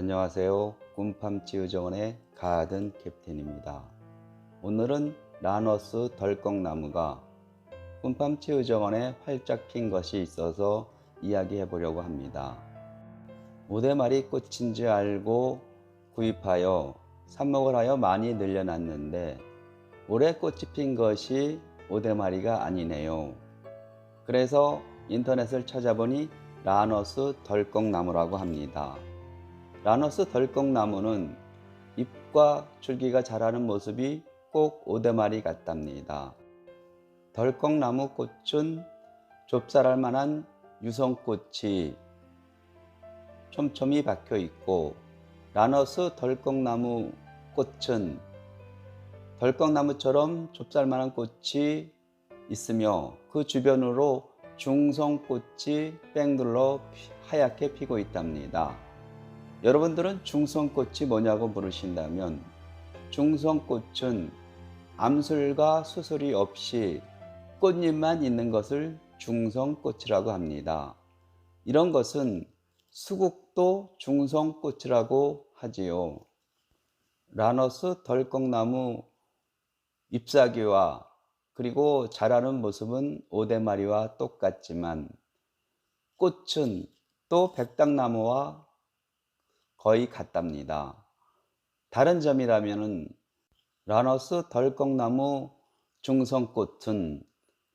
안녕하세요. 꿈팜치 유정원의 가든 캡틴입니다. 오늘은 라너스 덜컥나무가 꿈팜치 유정원에 활짝 핀 것이 있어서 이야기해 보려고 합니다. 오대마리 꽃인 줄 알고 구입하여 삽목을 하여 많이 늘려놨는데 올해 꽃이 핀 것이 오대마리가 아니네요. 그래서 인터넷을 찾아보니 라너스 덜컥나무라고 합니다. 라너스 덜컥나무는 잎과 줄기가 자라는 모습이 꼭 오대마리 같답니다. 덜컥나무 꽃은 좁쌀할 만한 유성꽃이 촘촘히 박혀 있고 라너스 덜컥나무 꽃은 덜컥나무처럼 좁쌀만한 꽃이 있으며 그 주변으로 중성꽃이 뺑둘러 하얗게 피고 있답니다. 여러분들은 중성꽃이 뭐냐고 물으신다면 중성꽃은 암술과 수술이 없이 꽃잎만 있는 것을 중성꽃이라고 합니다. 이런 것은 수국도 중성꽃이라고 하지요. 라너스 덜컥나무 잎사귀와 그리고 자라는 모습은 오대마리와 똑같지만 꽃은 또 백당나무와 거의 같답니다. 다른 점이라면 라너스 덜컥나무 중성꽃은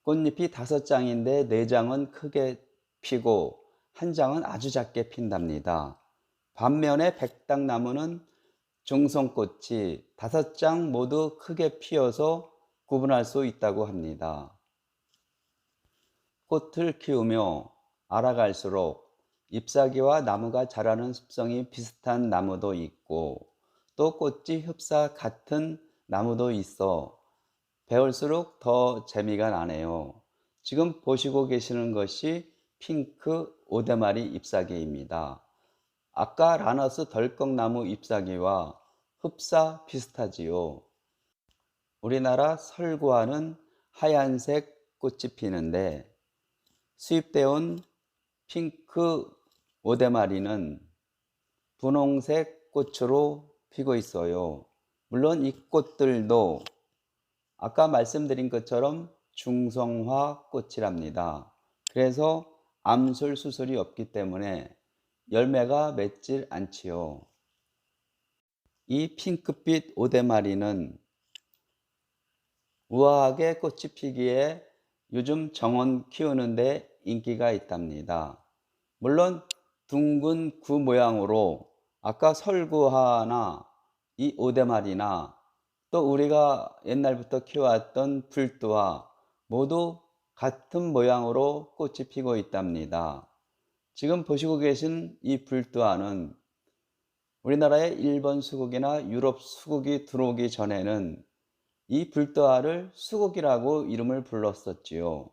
꽃잎이 다섯 장인데 네 장은 크게 피고 한 장은 아주 작게 핀답니다. 반면에 백당나무는 중성꽃이 다섯 장 모두 크게 피어서 구분할 수 있다고 합니다. 꽃을 키우며 알아갈수록 잎사귀와 나무가 자라는 습성이 비슷한 나무도 있고 또 꽃이 흡사 같은 나무도 있어 배울수록 더 재미가 나네요. 지금 보시고 계시는 것이 핑크 오대마리 잎사귀입니다. 아까 라너스 덜컥나무 잎사귀와 흡사 비슷하지요. 우리나라 설구하는 하얀색 꽃이 피는데 수입되어 온 핑크 오대마리는 분홍색 꽃으로 피고 있어요. 물론 이 꽃들도 아까 말씀드린 것처럼 중성화 꽃이랍니다. 그래서 암술 수술이 없기 때문에 열매가 맺질 않지요. 이 핑크빛 오대마리는 우아하게 꽃이 피기에 요즘 정원 키우는데 인기가 있답니다. 물론 둥근 구 모양으로 아까 설구하나 이 오대마리나 또 우리가 옛날부터 키워왔던 불두와 모두 같은 모양으로 꽃이 피고 있답니다. 지금 보시고 계신 이 불두아는 우리나라의 일본 수국이나 유럽 수국이 들어오기 전에는 이 불도화를 수국이라고 이름을 불렀었지요.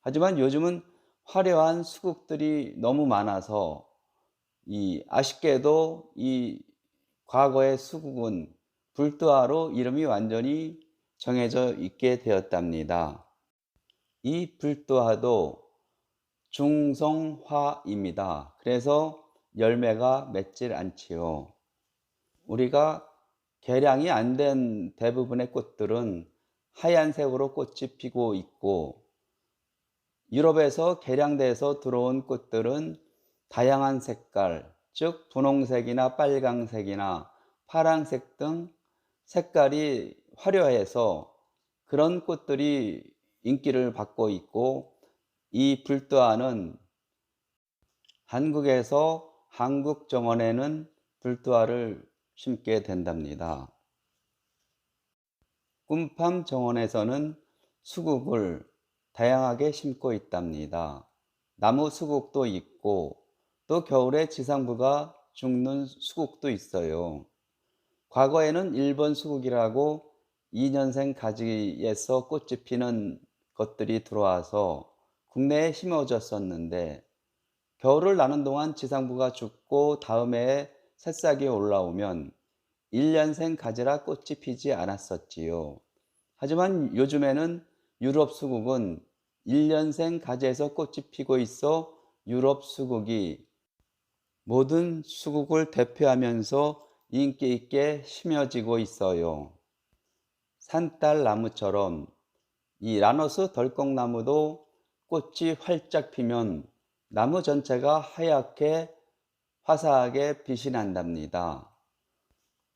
하지만 요즘은 화려한 수국들이 너무 많아서 이 아쉽게도 이 과거의 수국은 불도화로 이름이 완전히 정해져 있게 되었답니다. 이 불도화도 중성화입니다. 그래서 열매가 맺질 않지요. 우리가 개량이 안 된 대부분의 꽃들은 하얀색으로 꽃이 피고 있고 유럽에서 개량돼서 들어온 꽃들은 다양한 색깔, 즉 분홍색이나 빨강색이나 파랑색 등 색깔이 화려해서 그런 꽃들이 인기를 받고 있고 이 불도화는 한국에서 한국 정원에는 불도화를 심게 된답니다. 꿈팜 정원에서는 수국을 다양하게 심고 있답니다. 나무 수국도 있고 또 겨울에 지상부가 죽는 수국도 있어요. 과거에는 일본 수국이라고 2년생 가지에서 꽃이 피는 것들이 들어와서 국내에 심어졌었는데 겨울을 나는 동안 지상부가 죽고 다음 해에 새싹이 올라오면 1년생 가지라 꽃이 피지 않았었지요. 하지만 요즘에는 유럽 수국은 1년생 가지에서 꽃이 피고 있어 유럽 수국이 모든 수국을 대표하면서 인기 있게 심어지고 있어요. 산딸나무처럼 이 라너스 덜컥나무도 꽃이 활짝 피면 나무 전체가 하얗게 화사하게 빛이 난답니다.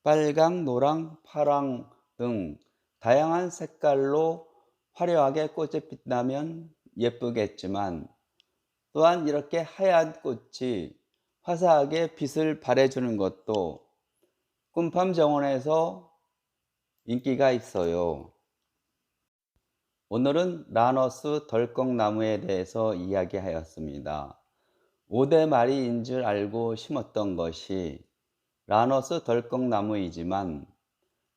빨강, 노랑, 파랑 등 다양한 색깔로 화려하게 꽃이 빛나면 예쁘겠지만 또한 이렇게 하얀 꽃이 화사하게 빛을 발해주는 것도 꿈팜 정원에서 인기가 있어요. 오늘은 라너스 덜컥나무에 대해서 이야기하였습니다. 5대마리인 줄 알고 심었던 것이 라너스 덜컥나무이지만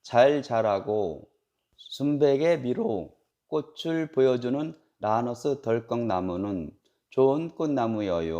잘 자라고 순백의 미로 꽃을 보여주는 라너스 덜컥나무는 좋은 꽃나무여요.